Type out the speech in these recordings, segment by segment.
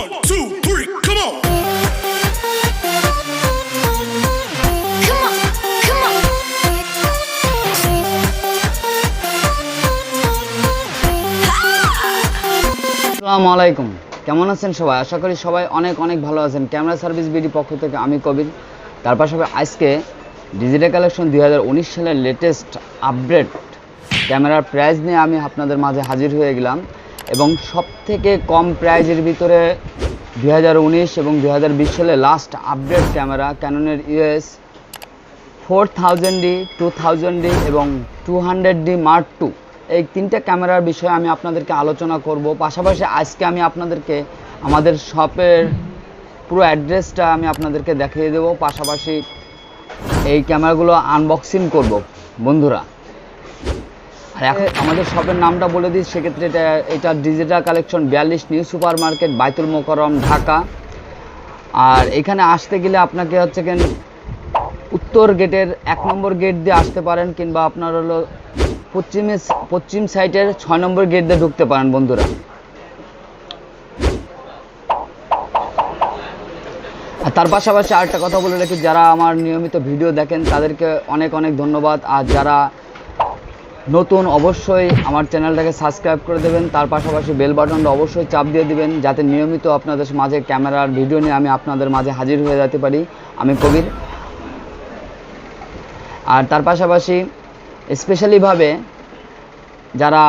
One, two, three, come on. Come on, come on. আসসালামু আলাইকুম। কেমন আছেন সবাই? আশা করি সবাই অনেক অনেক ভালো আছেন। ক্যামেরা সার্ভিস বিডি পক্ষ থেকে আমি কবির। তার পাশাপাশি আজকে ডিজিটাল কালেকশন দুই সালের লেটেস্ট আপডেট ক্যামেরার প্রাইস নিয়ে আমি আপনাদের মাঝে হাজির হয়ে গেলাম। এবং সব থেকে কম প্রাইজের ভিতরে দু হাজার উনিশ এবং দু হাজার বিশ সালে last update camera ক্যাননের EOS four thousand D two thousand D এবং two hundred D Mark two এই তিনটে ক্যামেরার বিষয়ে আমি আপনাদেরকে আলোচনা করব। পাশাপাশি আজকে আমি আপনাদেরকে আমাদের শপের পুরো অ্যাড্রেসটা আমি আপনাদেরকে দেখিয়ে দেবো। পাশাপাশি এই ক্যামেরাগুলো আনবক্সিং করব। বন্ধুরা আমাদের শপের নামটা বলে দিই সেক্ষেত্রে এটা এটা ডিজিটাল কালেকশন বিয়াল্লিশ new super market Baitul Mukarram Dhaka. আর এখানে আসতে গেলে আপনাকে হচ্ছে কেন উত্তর গেটের এক নম্বর গেট দিয়ে আসতে পারেন কিংবা আপনার হলো পশ্চিমে পশ্চিম সাইডের ছয় নম্বর গেট দিয়ে ঢুকতে পারেন বন্ধুরা। আর তার পাশাপাশি আরেকটা কথা বলে রাখি যারা আমার নিয়মিত ভিডিও দেখেন তাদেরকে অনেক অনেক ধন্যবাদ। আর যারা নতুন অবশ্যই আমার চ্যানেলটাকে সাবস্ক্রাইব করে দেবেন। তার পাশাপাশি বেল বাটনটা অবশ্যই চাপ দিয়ে দিবেন, যাতে নিয়মিত আপনাদের মাঝে ক্যামেরার ভিডিও নিয়ে আমি আপনাদের মাঝে হাজির হয়ে যেতে পারি। আমি কবির। আর তার পাশাপাশি স্পেশালিভাবে যারা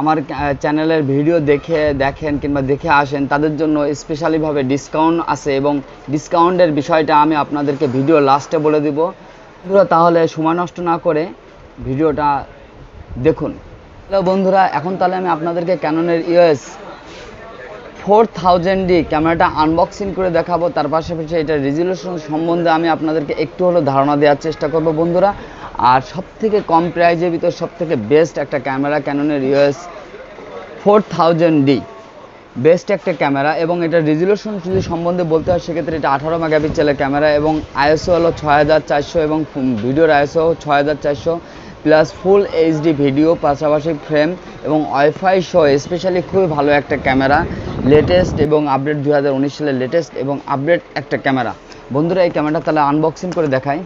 আমার চ্যানেলের ভিডিও দেখে, দেখেন কিংবা দেখে আসেন, তাদের জন্য স্পেশালিভাবে ডিসকাউন্ট আছে এবং ডিসকাউন্টের বিষয়টা আমি আপনাদেরকে ভিডিও লাস্টে বলে দিব। তাহলে সময় নষ্ট না করে ভিডিওটা দেখুন। হ্যালো বন্ধুরা, এখন তাহলে আমি আপনাদেরকে ক্যাননের ইউএস ফোর থাউজেন্ড ডি ক্যামেরাটা আনবক্সিং করে দেখাবো। তার পাশাপাশি এটা রেজুলেশন সম্বন্ধে আমি আপনাদেরকে একটু হলেও ধারণা দেওয়ার চেষ্টা করব বন্ধুরা। আর সব থেকে কম প্রাইজের ভিতর সব থেকে বেস্ট একটা camera ক্যাননের EOS four thousand D best একটা ক্যামেরা এবং এটা রেজুলেশন যদি সম্বন্ধে বলতে হয়, সেক্ষেত্রে এটা আঠারো মেগাপিক্সেলের ক্যামেরা এবং আইএসও হলো ছয় হাজার চারশো এবং ভিডিওর আইএসও ছয় হাজার চারশো। প্লাস ফুল এইচডি ভিডিও, পাশাপাশি ফ্রেম এবং ওয়াইফাই সহ স্পেশালি খুবই ভালো একটা ক্যামেরা লেটেস্ট এবং আপডেট দু হাজার উনিশ সালের লেটেস্ট এবং আপডেট একটা ক্যামেরা। বন্ধুরা, এই ক্যামেরাটা তাহলে আনবক্সিং করে দেখাই।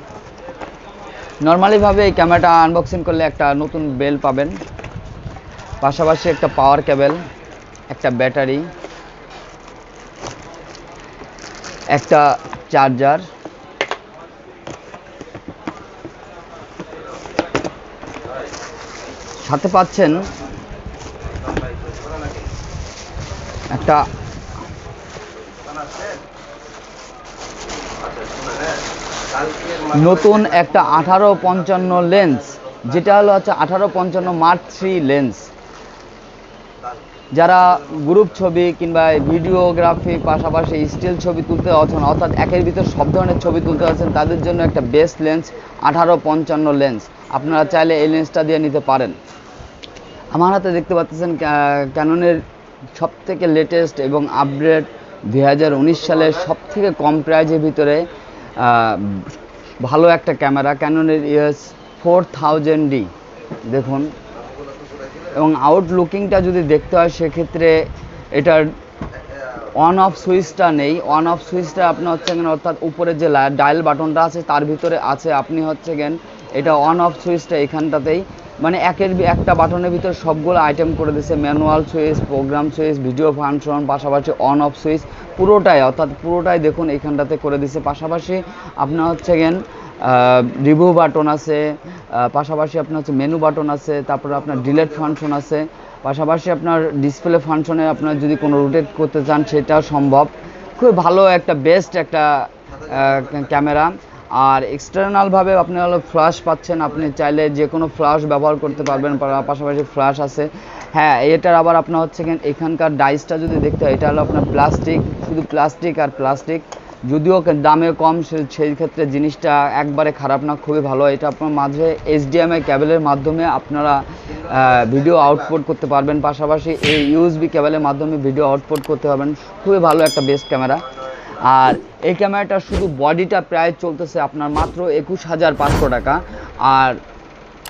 নর্মালিভাবে এই ক্যামেরাটা আনবক্সিং করলে একটা নতুন বেল পাবেন। পাশাপাশি একটা পাওয়ার কেবল একটা ব্যাটারি একটা চার্জার সাথে পাচ্ছেন একটা নতুন একটা আঠারো পঞ্চান্ন লেন্স, যেটা হলো হচ্ছে আঠারো পঞ্চান্ন মার্ক থ্রি লেন্স। যারা গ্রুপ ছবি কিংবা ভিডিওগ্রাফি পাশাপাশি স্টিল ছবি তুলতে আছেন অর্থাৎ একের ভিতর সব ধরনের ছবি তুলতে আছেন তাদের জন্য একটা বেস্ট লেন্স আঠারো পঞ্চান্ন লেন্স আপনারা চাইলে এই লেন্সটা দিয়ে নিতে পারেন। আমার হাতে দেখতে পাচ্ছেন ক্যাননের সব থেকে লেটেস্ট এবং আপডেট দুই হাজার উনিশ সালের সব থেকে কম প্রাইজের ভিতরে ভালো একটা ক্যামেরা ক্যাননের ইয়েস ফোর থাউজেন্ড ডি দেখুন এবং আউটলুকিংটা যদি দেখতে হয়, সেক্ষেত্রে এটার অন অফ সুইচটা নেই। অন অফ সুইচটা আপনি হচ্ছে গেন, অর্থাৎ উপরে যে ডায়াল বাটনটা আছে, তার ভিতরে আছে। আপনি হচ্ছে গেন, এটা অন অফ সুইচটা এখানটাতেই মানে একের একটা বাটনের ভিতর সবগুলো আইটেম করে দিয়েছে manual switch program switch video function পাশাপাশি অন অফ সুইচ পুরোটাই, অর্থাৎ পুরোটাই দেখুন এখানটাতে করে দিয়েছে পাশাপাশি আপনার হচ্ছে গেন রিভিউ বাটন আছে পাশাপাশি আপনার হচ্ছে মেনু বাটন আছে, তারপরে আপনার ডিলেট ফাংশন আছে, পাশাপাশি আপনার ডিসপ্লে ফাংশনে আপনার যদি কোনো রোটেট করতে চান, সেটাও সম্ভব। খুব ভালো একটা বেস্ট একটা ক্যামেরা আর এক্সটার্নালভাবে আপনি হলো ফ্ল্যাশ পাচ্ছেন, আপনি চাইলে যে কোনো ফ্ল্যাশ ব্যবহার করতে পারবেন পাশাপাশি ফ্ল্যাশ আছে। হ্যাঁ এটার আবার আপনার হচ্ছে এখানকার ডাইসটা যদি দেখতে হয়, এটা হলো আপনার প্লাস্টিক শুধু প্লাস্টিক আর প্লাস্টিক যদিও দামে কম সেই ক্ষেত্রে জিনিসটা একবারে খারাপ না, খুবই ভালো। এটা আপনার মাঝে এইচডিএমআই ক্যাবেলের মাধ্যমে আপনারা ভিডিও আউটপুট করতে পারবেন। পাশাপাশি এই ইউএসবি ক্যাবেলের মাধ্যমে ভিডিও আউটপুট করতে পারবেন। খুবই ভালো একটা বেস্ট ক্যামেরা আর এই ক্যামেরাটা শুধু বডিটা প্রায় চলতেছে আপনার মাত্র একুশ হাজার পাঁচশো টাকা। আর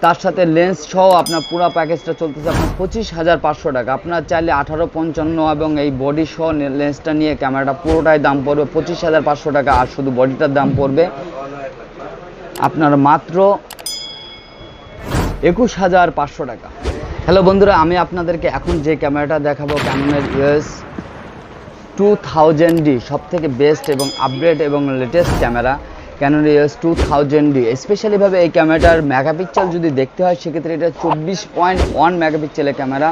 তার সাথে লেন্স সহ আপনার পুরো প্যাকেজটা চলতেছে আপনার পঁচিশ হাজার পাঁচশো টাকা। আপনার চাইলে আঠারো, পঞ্চান্ন এবং এই বডি সহ লেন্সটা নিয়ে ক্যামেরাটা পুরোটাই দাম পড়বে পঁচিশ হাজার পাঁচশো টাকা। আর শুধু বডিটার দাম পড়বে আপনার মাত্র একুশ হাজার পাঁচশো টাকা। হ্যালো বন্ধুরা, আমি আপনাদেরকে এখন যে ক্যামেরাটা দেখাবো ক্যাননের ইউএস টু থাউজেন্ড ডি সব থেকে বেস্ট এবং আপডেট এবং latest camera Canon EOS two thousand D স্পেশালিভাবে এই ক্যামেরাটার মেগাপিক্সেল যদি দেখতে হয়, সেক্ষেত্রে এটা চব্বিশ পয়েন্ট ওয়ান মেগাপিক্সেলের ক্যামেরা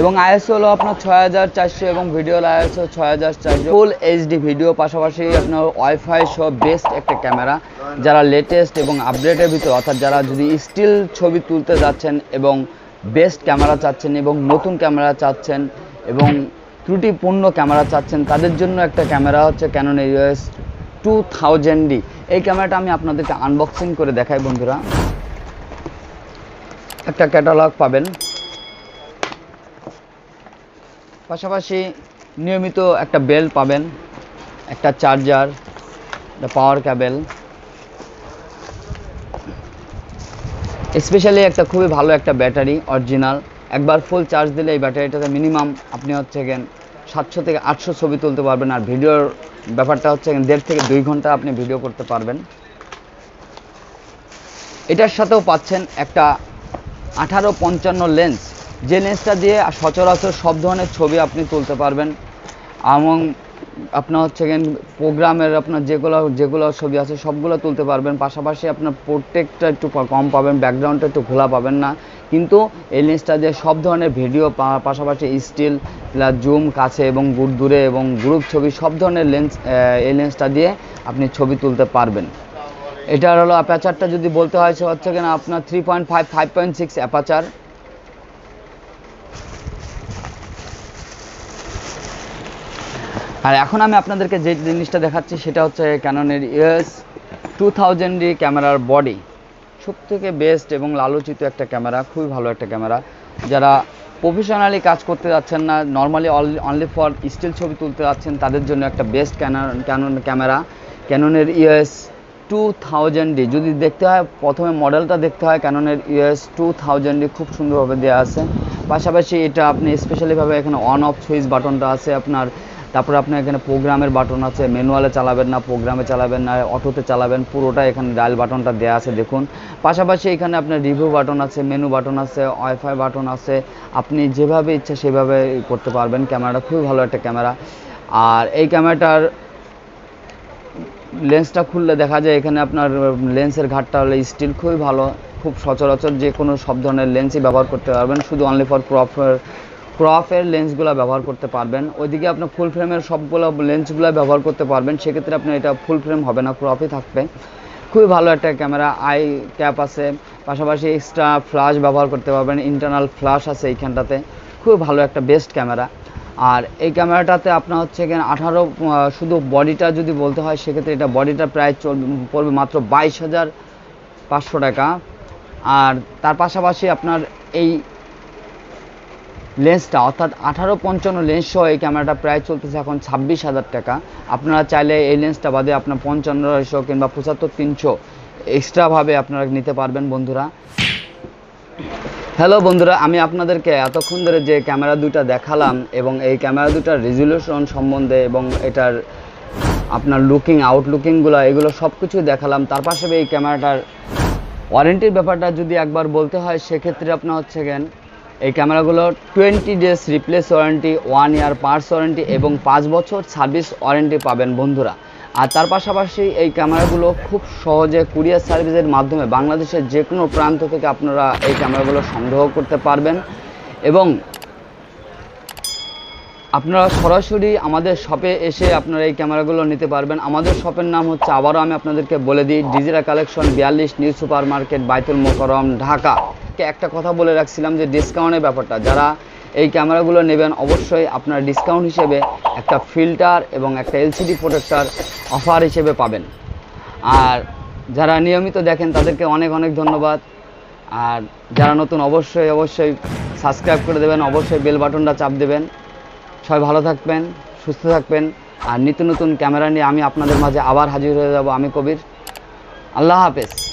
এবং আইএসও হলো আপনার ছয় হাজার চারশো এবং ভিডিও আইএসও ছয় হাজার চারশো। ফুল এইচডি ভিডিও পাশাপাশি আপনার ওয়াইফাই সহ বেস্ট একটা ক্যামেরা যারা লেটেস্ট এবং আপডেটের ভিতর, অর্থাৎ যারা যদি স্টিল ছবি তুলতে যাচ্ছেন এবং বেস্ট ক্যামেরা চাচ্ছেন এবং নতুন ক্যামেরা চাচ্ছেন এবং ত্রুটিপূর্ণ ক্যামেরা চাচ্ছেন, তাদের জন্য একটা ক্যামেরা হচ্ছে Canon EOS two thousand D এই ক্যামেরাটা আমি আপনাদেরকে আনবক্সিং করে দেখাই, বন্ধুরা। একটা ক্যাটালগ পাবেন। পাশাপাশি নিয়মিত একটা বেল্ট পাবেন, একটা চার্জার একটা পাওয়ার ক্যাবেল স্পেশালি একটা খুবই ভালো একটা ব্যাটারি অরিজিনাল একবার ফুল চার্জ দিলে এই ব্যাটারিটাতে মিনিমাম আপনি হচ্ছে গেন সাতশো থেকে আটশো ছবি তুলতে পারবেন। আর ভিডিওর ব্যাপারটা হচ্ছে দেড় থেকে দুই ঘণ্টা আপনি ভিডিও করতে পারবেন। এটার সাথেও পাচ্ছেন একটা আঠারো পঞ্চান্ন লেন্স যে লেন্সটা দিয়ে সচরাচর সব ধরনের ছবি আপনি তুলতে পারবেন। এবং আপনার হচ্ছে প্রোগ্রামের আপনার যেগুলো যেগুলো ছবি আছে সবগুলো তুলতে পারবেন। পাশাপাশি আপনার প্রত্যেকটা একটু কম পাবেন, ব্যাকগ্রাউন্ডটা একটু খোলা পাবেন না। কিন্তু এই লেন্সটা দিয়ে সব ধরনের ভিডিও পাশাপাশি স্টিল, প্লাস জুম, কাছে এবং দূরে এবং গ্রুপ ছবি, সব ধরনের লেন্স এই লেন্সটা দিয়ে আপনি ছবি তুলতে পারবেন। এটার হলো অ্যাপাচারটা যদি বলতে হয়, সে হচ্ছে কিনা আপনার three point five five point six aperture আর এখন আমি আপনাদেরকে যে জিনিসটা দেখাচ্ছি সেটা হচ্ছে ক্যাননের ইয়েস টু থাউজেন্ড ক্যামেরার বডি সব থেকে বেস্ট এবং লালোচিত একটা ক্যামেরা, খুবই ভালো একটা ক্যামেরা। যারা প্রফেশনালি কাজ করতে যাচ্ছেন না নর্মালি অনলি ফর স্টিল ছবি তুলতে যাচ্ছেন, তাদের জন্য একটা বেস্ট ক্যানন ক্যানন ক্যামেরা। ক্যাননের ইয়েস টু থাউজেন্ড যদি দেখতে হয়, প্রথমে মডেলটা দেখতে হয় ক্যাননের ইউএস টু থাউজেন্ড খুব সুন্দরভাবে দেওয়া আছে। পাশাপাশি এটা আপনি স্পেশালিভাবে এখানে অন অফ সুইচ বাটনটা আছে, আপনার তারপরে আপনার এখানে প্রোগ্রামের বাটন আছে, ম্যানুয়ালে চালাবেন না, প্রোগ্রামে চালাবেন না, অটোতে চালাবেন পুরোটা এখানে ডায়াল বাটনটা দেওয়া আছে, দেখুন। পাশাপাশি এখানে আপনার রিভিউ বাটন আছে মেনু বাটন আছে ওয়াইফাই বাটন আছে, আপনি যেভাবে ইচ্ছা সেভাবে করতে পারবেন। ক্যামেরাটা খুবই ভালো একটা ক্যামেরা। আর এই ক্যামেরাটার লেন্সটা খুললে দেখা যায় এখানে আপনার লেন্সের ঘাটটা হলে স্টিল খুবই ভালো। খুব সচরাচর যে কোনো সব ধরনের লেন্সই ব্যবহার করতে পারবেন, শুধু অনলি ফর ক্রপের ক্রপের লেন্সগুলো ব্যবহার করতে পারবেন। ওইদিকে আপনার ফুল ফ্রেমের সবগুলো লেন্সগুলো ব্যবহার করতে পারবেন। সেক্ষেত্রে আপনার এটা ফুল ফ্রেম হবে না ক্রপই থাকবে। খুবই ভালো একটা ক্যামেরা আই ক্যাপ আছে। পাশাপাশি এক্সট্রা ফ্ল্যাশ ব্যবহার করতে পারবেন ইন্টারনাল ফ্ল্যাশ আছে এইখানটাতে। খুব ভালো একটা বেস্ট ক্যামেরা আর এই ক্যামেরাটাতে আপনার হচ্ছে এখানে আঠারো শুধু বডিটা যদি বলতে হয়, সেক্ষেত্রে এটা বডিটা প্রায় চল, পড়বে মাত্র বাইশ হাজার পাঁচশো টাকা। আর তার পাশাপাশি আপনার এই লেন্সটা, অর্থাৎ আঠারো পঞ্চান্ন লেন্স সহ এই ক্যামেরাটা প্রায় চলতেছে এখন ছাব্বিশ হাজার টাকা। আপনারা চাইলে এই লেন্সটা বাদে আপনার পঞ্চান্নশো কিংবা পঁচাত্তর তিনশো এক্সট্রাভাবে আপনারা নিতে পারবেন বন্ধুরা। হ্যালো বন্ধুরা, আমি আপনাদেরকে এতক্ষণ ধরে যে ক্যামেরা দুটা দেখালাম এবং এই ক্যামেরা দুটার রেজুলেশন সম্বন্ধে এবং এটার আপনার লুকিং আউটলুকিংগুলো এগুলো সব কিছু দেখালাম। তার পাশে এই ক্যামেরাটার ওয়ারেন্টির ব্যাপারটা যদি একবার বলতে হয়, সেক্ষেত্রে আপনার হচ্ছে গেন এই ক্যামেরাগুলো twenty days replace warranty, one year parts warranty এবং পাঁচ বছর সার্ভিস ওয়ারেন্টি পাবেন বন্ধুরা। আর তার পাশাপাশি এই ক্যামেরাগুলো খুব সহজে কুরিয়ার সার্ভিসের মাধ্যমে বাংলাদেশের যে কোনো প্রান্ত থেকে আপনারা এই ক্যামেরাগুলো সংগ্রহ করতে পারবেন। এবং আপনারা সরাসরি আমাদের শপে এসে আপনারা এই ক্যামেরাগুলো নিতে পারবেন। আমাদের শপের নাম হচ্ছে আবারও আমি আপনাদেরকে বলে দিই ডিজিটাল কালেকশন বিয়াল্লিশ new super market Baitul Mukarram Dhaka. একটা কথা বলে রাখছিলাম যে ডিসকাউন্টের ব্যাপারটা, যারা এই ক্যামেরাগুলো নেবেন অবশ্যই আপনার ডিসকাউন্ট হিসেবে একটা ফিল্টার এবং একটা এলসিডি প্রোটেক্টার অফার হিসেবে পাবেন। আর যারা নিয়মিত দেখেন, তাদেরকে অনেক অনেক ধন্যবাদ। আর যারা নতুন, অবশ্যই অবশ্যই সাবস্ক্রাইব করে দেবেন, অবশ্যই বেল বাটনটা চাপ দেবেন। সবাই ভালো থাকবেন, সুস্থ থাকবেন। আর নিত্য নতুন ক্যামেরা নিয়ে আমি আপনাদের মাঝে আবার হাজির হয়ে যাব আমি কবির। আল্লাহ হাফেজ।